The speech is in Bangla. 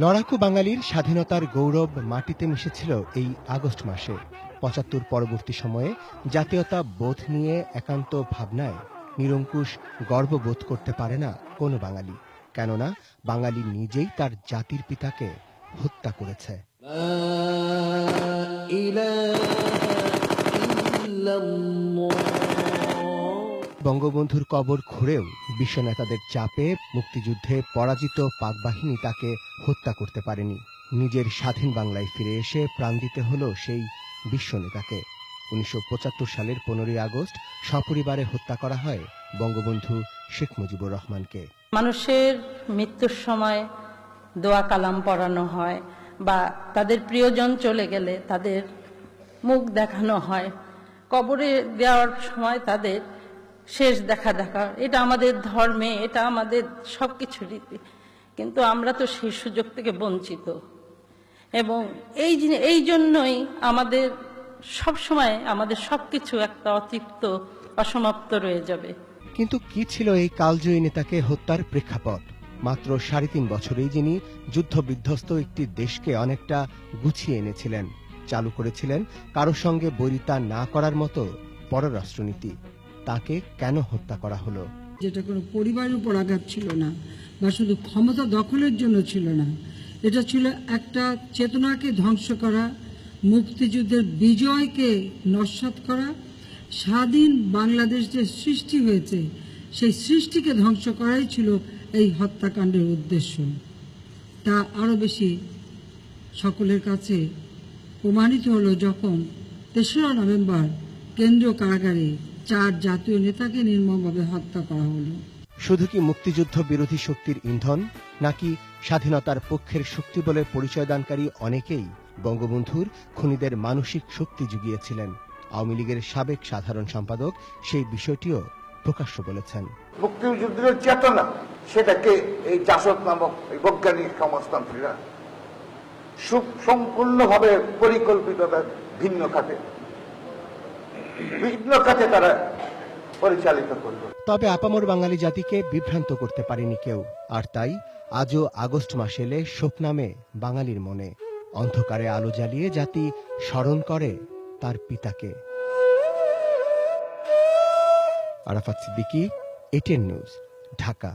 লড়াকু বাঙালির স্বাধীনতার গৌরব মাটিতে মিশেছিল এই আগস্ট মাসে। পঁচাত্তর পরবর্তী সময়ে জাতীয়তা বোধ নিয়ে একান্ত ভাবনায় নিরঙ্কুশ গর্ববোধ করতে পারে না কোনো বাঙালি। কেননা বাঙালি নিজেই তার জাতির পিতাকে হত্যা করেছে। বঙ্গবন্ধুর কবর খুঁড়েও বিশ্বনেতাদের চাপে মুক্তিযুদ্ধে পরাজিত পাক বাহিনী তাকে হত্যা করতে পারেনি। নিজের স্বাধীন বাংলায় ফিরে এসে প্রাণ দিতে হলো সেই বিশ্বনেতাকে। উনিশশো পঁচাত্তর সালের পনেরোই আগস্ট সপরিবারে হত্যা করা হয় বঙ্গবন্ধু শেখ মুজিবুর রহমানকে। মানুষের মৃত্যুর সময় দোয়া কালাম পড়ানো হয় বা তাদের প্রিয়জন চলে গেলে তাদের মুখ দেখানো হয়। কবরে দেওয়ার সময় তাদের শেষ দেখা দেখা। এটা আমাদের ধর্মে, এটা আমাদের সব কিছু রীতি। কিন্তু আমরা তো সেই সুযোগ থেকে বঞ্চিত। এবং এই এই জন্যই আমাদের সব সময় আমাদের সব কিছু একটা অতৃপ্ত অসমাপ্ত রয়ে যাবে। কিন্তু কি ছিল এই কালজয়ী নেতাকে হত্যার প্রেক্ষাপট? মাত্র সাড়ে তিন বছরেই যিনি যুদ্ধ বিধ্বস্ত একটি দেশকে অনেকটা গুছিয়ে এনেছিলেন, চালু করেছিলেন, কারও সঙ্গে বৈরিতা না করার মতো পররাষ্ট্রনীতি। তাকে কেন হত্যা করা হলো? যেটা কোনো পরিবারের উপর আঘাত ছিল না, বা শুধু ক্ষমতা দখলের জন্য ছিল না, এটা ছিল একটা চেতনাকে ধ্বংস করা, মুক্তিযুদ্ধের বিজয়কে নস্বাত করা, স্বাধীন বাংলাদেশ যে সৃষ্টি হয়েছে, সেই সৃষ্টিকে ধ্বংস করাই ছিল এই হত্যাকাণ্ডের উদ্দেশ্য। তা আরও বেশি সকলের কাছে প্রমাণিত হলো যখন তেসরা নভেম্বর কেন্দ্রীয় কারাগারে চার জাতীয় নেতাকে নির্মমভাবে হত্যা করা হলো। শুধু কি মুক্তিযুদ্ধ বিরোধী শক্তির ইন্ধন নাকি স্বাধীনতার পক্ষের শক্তি বলে পরিচয়দানকারী অনেকেই বঙ্গবন্ধুর খুনিদের মানসিক শক্তি জুগিয়েছিলেন? আওয়ামী লীগের সাবেক সাধারণ সম্পাদক সেই বিষয়টিও প্রকাশ্য বলেছেন। মুক্তিযুদ্ধের চেতনা সেটাকে এই জাসদ নামক বৈজ্ঞানিক সমাজতন্ত্রীরা সম্পূর্ণভাবে পরিকল্পিত ভিন্ন খাতে ভিন্ন খাতে তারা পরিচালিত করল। তবে আপামর বাঙালি জাতিকে বিভ্রান্ত করতে পারেনি কেউ। আর তাই আজও আগস্ট মাস এলে শোক নামে বাঙালির মনে। অন্ধকারে আলো জ্বালিয়ে জাতি স্মরণ করে তার পিতাকে। Arafat Siddiqui ATN news, Dhaka.